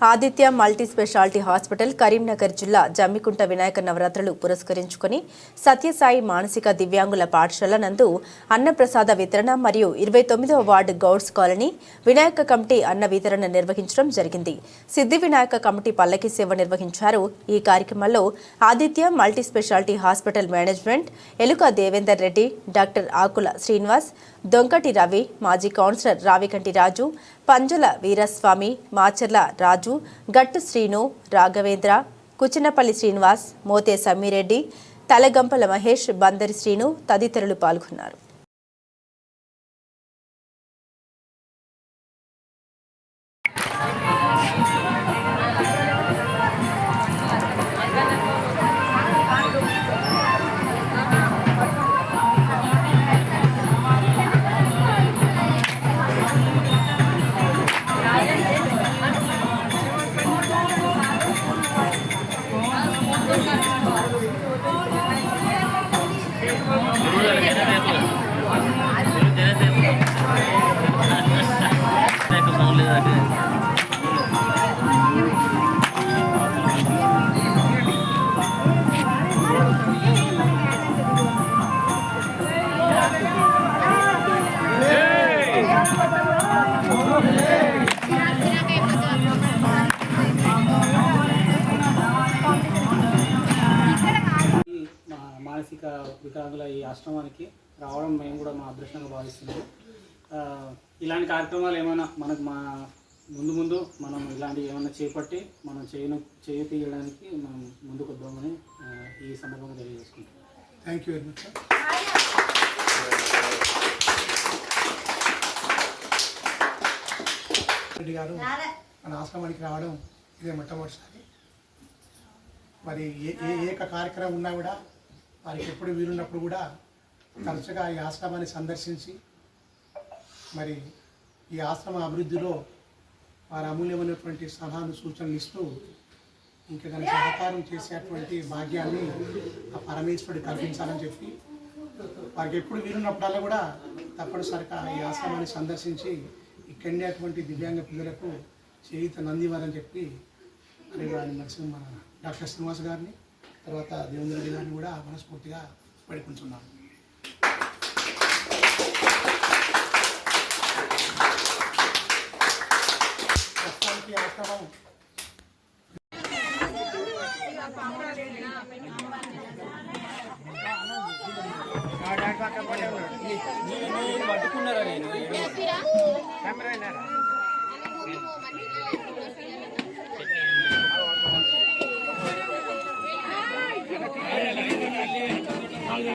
Aditya multi speciality hospital Karimnagar జిల్లా జమ్మికుంట వినాయక నవరాత్రులు పురస్కరించుకుని సత్యసాయి మానసిక దివ్యాంగుల పాఠశాల నందు అన్నప్రసాద వితరణ మరియు ఇరవై తొమ్మిదవ ward Gouds colony Vinayaka committee అన్న వితరణ నిర్వహించడం జరిగింది. సిద్ధి వినాయక కమిటీ పల్లకి సేవ నిర్వహించారు. ఈ కార్యక్రమంలో Aditya multi speciality hospital management Eluka Devender Reddy doctor Akula Srinivas Donkati Ravi మాజీ కౌన్సిలర్ రావికంటి రాజు పంజల వీరస్వామి మాచర్ల రాజు గట్టు శ్రీను రాఘవేంద్ర కుచినపల్లి శ్రీనివాస్ మోతే సమ్మిరెడ్డి తలగంపల మహేష్ బందరి శ్రీను తదితరులు పాల్గొన్నారు. మానసిక వికలాంగుల ఈ ఆశ్రమానికి రావడం మేము కూడా మా అదృష్టంగా భావిస్తున్నాము ఇలాంటి కార్యక్రమాలు ఏమైనా మనకు మా ముందు ముందు మనం ఇలాంటివి ఏమైనా చేపట్టి మనం చేయను చేయ తీయడానికి మనం ముందుకు వద్దామని ఈ సందర్భంగా తెలియజేసుకుంటాం thank you very much sir Reddy garu మన ఆశ్రమానికి రావడం ఇదే మొట్టమొదటిసారి. మరి ఏ ఏ ఏక కార్యక్రమం ఉన్నా కూడా వారికి ఎప్పుడు వీలున్నప్పుడు కూడా తరచుగా ఈ ఆశ్రమాన్ని సందర్శించి మరి ఈ ఆశ్రమ అభివృద్ధిలో వారి అమూల్యమైనటువంటి సలహాలు సూచనలు ఇస్తూ ఇంకా దానికి సహకారం చేసేటువంటి భాగ్యాన్ని ఆ పరమేశ్వరుడు కల్పించాలని చెప్పి వారికి ఎప్పుడు వీలున్నప్పుడల్లా కూడా తప్పనిసరిగా ఈ ఆశ్రమాన్ని సందర్శించి ఇక్కడి అటువంటి దివ్యాంగ పిల్లలకు చేయిత నందివారని చెప్పి మరి వారి మనసు మన డాక్టర్ శ్రీనివాస్ గారిని తర్వాత దేవేంద్ర గారిని కూడా మనస్ఫూర్తిగా పడుకుంటున్నాను ప్రస్తుతానికి ఆశ్రమం పట్టుకున్నారా నేను